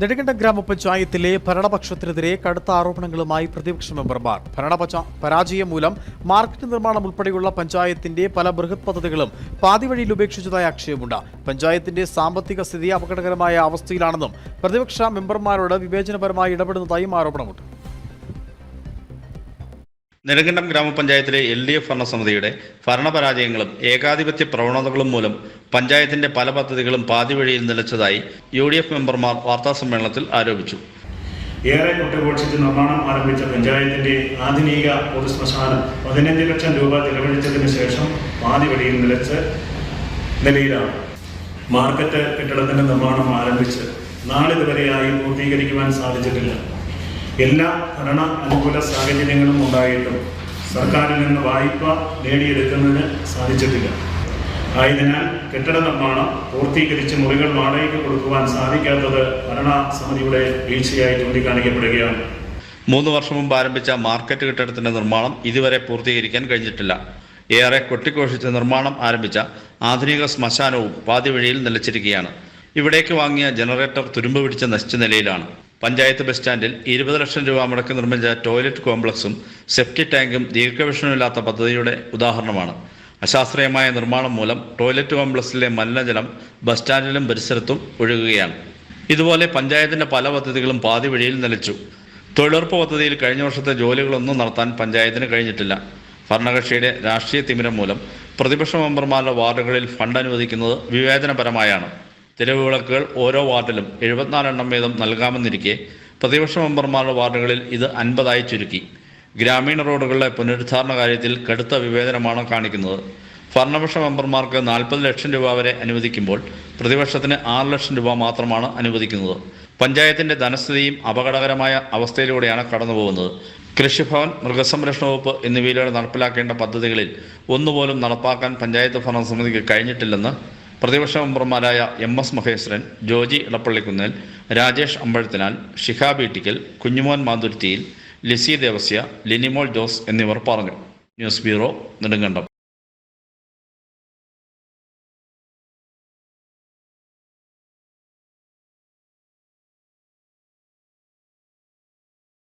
നെടുങ്കണ്ടം ഗ്രാമപഞ്ചായത്തിലെ ഭരണപക്ഷത്തിനെതിരെ കടുത്ത ആരോപണങ്ങളുമായി പ്രതിപക്ഷ മെമ്പർമാർ ഭരണപക്ഷ പരാജയം മൂലം മാർക്കറ്റ് നിർമ്മാണം ഉൾപ്പെടെയുള്ള പഞ്ചായത്തിന്റെ പല ബൃഹത് പദ്ധതികളും പാതിവഴിയിൽ ഉപേക്ഷിച്ചതായി ആക്ഷേപമുണ്ട്. പഞ്ചായത്തിന്റെ സാമ്പത്തിക സ്ഥിതി അപകടകരമായ അവസ്ഥയിലാണെന്നും പ്രതിപക്ഷ മെമ്പർമാരോട് വിവേചനപരമായി ഇടപെടുന്നതായും ആരോപണമുണ്ട്. നെടുങ്കണ്ടം ഗ്രാമപഞ്ചായത്തിലെ എൽ ഡി എഫ് ഭരണസമിതിയുടെ ഭരണപരാജയങ്ങളും ഏകാധിപത്യ പ്രവണതകളും മൂലം പഞ്ചായത്തിന്റെ പല പദ്ധതികളും പാതിവഴിയിൽ നിലച്ചതായി യു ഡി എഫ് മെമ്പർമാർ വാർത്താസമ്മേളനത്തിൽ ആരോപിച്ചു. ഏറെ കൊട്ടുഘോഷിച്ച് നിർമ്മാണം ആരംഭിച്ച പഞ്ചായത്തിന്റെ ആധുനിക പൊതുശ്മശാനം പതിനഞ്ച് ലക്ഷം രൂപ ചെലവഴിച്ചതിന് ശേഷം പാതി വഴിയിൽ നിലച്ച് നിലയിലാണ്. മാർക്കറ്റ് കെട്ടിടത്തിന്റെ നിർമ്മാണം ആരംഭിച്ച് നാളിതുവരെയായി പൂർത്തീകരിക്കുവാൻ സാധിച്ചിട്ടില്ല. എല്ലാ ഭരണ അനുകൂല സാഹചര്യങ്ങളും ഉണ്ടായിട്ടും സർക്കാരിൽ നിന്ന് വായ്പ നേടിയെടുക്കുന്നതിന് സാധിച്ചിട്ടില്ല. ആയതിനാൽ കെട്ടിട നിർമ്മാണം പൂർത്തീകരിച്ച് മുറികൾ വാടകയ്ക്ക് കൊടുക്കുവാൻ സാധിക്കാത്തത് ഭരണ സമിതിയുടെ വീഴ്ചയായി ചൂണ്ടിക്കാണിക്കപ്പെടുകയാണ്. മൂന്ന് വർഷം മുമ്പ് ആരംഭിച്ച മാർക്കറ്റ് കെട്ടിടത്തിന്റെ നിർമ്മാണം ഇതുവരെ പൂർത്തീകരിക്കാൻ കഴിഞ്ഞിട്ടില്ല. ഏറെ കൊട്ടിക്കോഷിച്ച് നിർമ്മാണം ആരംഭിച്ച ആധുനിക ശ്മശാനവും പാതിവഴിയിൽ നിലച്ചിരിക്കുകയാണ്. ഇവിടേക്ക് വാങ്ങിയ ജനറേറ്റർ തുരുമ്പ് പിടിച്ച നശിച്ച നിലയിലാണ്. പഞ്ചായത്ത് ബസ് സ്റ്റാൻഡിൽ ഇരുപത് ലക്ഷം രൂപ മുടക്കി നിർമ്മിച്ച ടോയ്ലറ്റ് കോംപ്ലക്സും സെപ്റ്റി ടാങ്കും ദീർഘവീക്ഷണമില്ലാത്ത പദ്ധതിയുടെ ഉദാഹരണമാണ്. അശാസ്ത്രീയമായ നിർമ്മാണം മൂലം ടോയ്ലറ്റ് കോംപ്ലക്സിലെ മലിനജലം ബസ് സ്റ്റാൻഡിലും പരിസരത്തും ഒഴുകുകയാണ്. ഇതുപോലെ പഞ്ചായത്തിന്റെ പല പദ്ധതികളും പാതി വഴിയിൽ നിലച്ചു. തൊഴിലുറപ്പ് പദ്ധതിയിൽ കഴിഞ്ഞ വർഷത്തെ ജോലികളൊന്നും നടത്താൻ പഞ്ചായത്തിന് കഴിഞ്ഞിട്ടില്ല. ഭരണകക്ഷിയുടെ രാഷ്ട്രീയ തിമിരം മൂലം പ്രതിപക്ഷ മെമ്പർമാരുടെ വാർഡുകളിൽ ഫണ്ട് അനുവദിക്കുന്നത് വിവേചനപരമായാണ്. തെരുവ് വിളക്കുകൾ ഓരോ വാർഡിലും എഴുപത്തിനാലെണ്ണം വീതം നൽകാമെന്നിരിക്കെ പ്രതിപക്ഷ മെമ്പർമാരുടെ വാർഡുകളിൽ ഇത് അൻപതായി ചുരുക്കി. ഗ്രാമീണ റോഡുകളുടെ പുനരുദ്ധാരണ കാര്യത്തിൽ കടുത്ത വിവേചനമാണ് കാണിക്കുന്നത്. ഭരണപക്ഷ മെമ്പർമാർക്ക് നാൽപ്പത് ലക്ഷം രൂപ വരെ അനുവദിക്കുമ്പോൾ പ്രതിപക്ഷത്തിന് ആറ് ലക്ഷം രൂപ മാത്രമാണ് അനുവദിക്കുന്നത്. പഞ്ചായത്തിന്റെ ധനസ്ഥിതിയും അപകടകരമായ അവസ്ഥയിലൂടെയാണ് കടന്നുപോകുന്നത്. കൃഷിഭവൻ മൃഗസംരക്ഷണ വകുപ്പ് എന്നിവയിലൂടെ നടപ്പിലാക്കേണ്ട പദ്ധതികളിൽ ഒന്നുപോലും നടപ്പാക്കാൻ പഞ്ചായത്ത് ഭരണസമിതിക്ക് കഴിഞ്ഞിട്ടില്ലെന്ന് പ്രതിപക്ഷ മെമ്പർമാരായ എം എസ് മഹേശ്വരൻ ജോജി ഇളപ്പള്ളിക്കുന്നേൽ രാജേഷ് അമ്പഴത്തിനാൽ ഷിഹാബ് ഇട്ടിക്കൽ കുഞ്ഞുമോൻ മാതുരുത്തിയിൽ ലിസി ദേവസ്യ ലിനിമോൾ ജോസ് എന്നിവർ പറഞ്ഞു. News bureau Nedumkandam.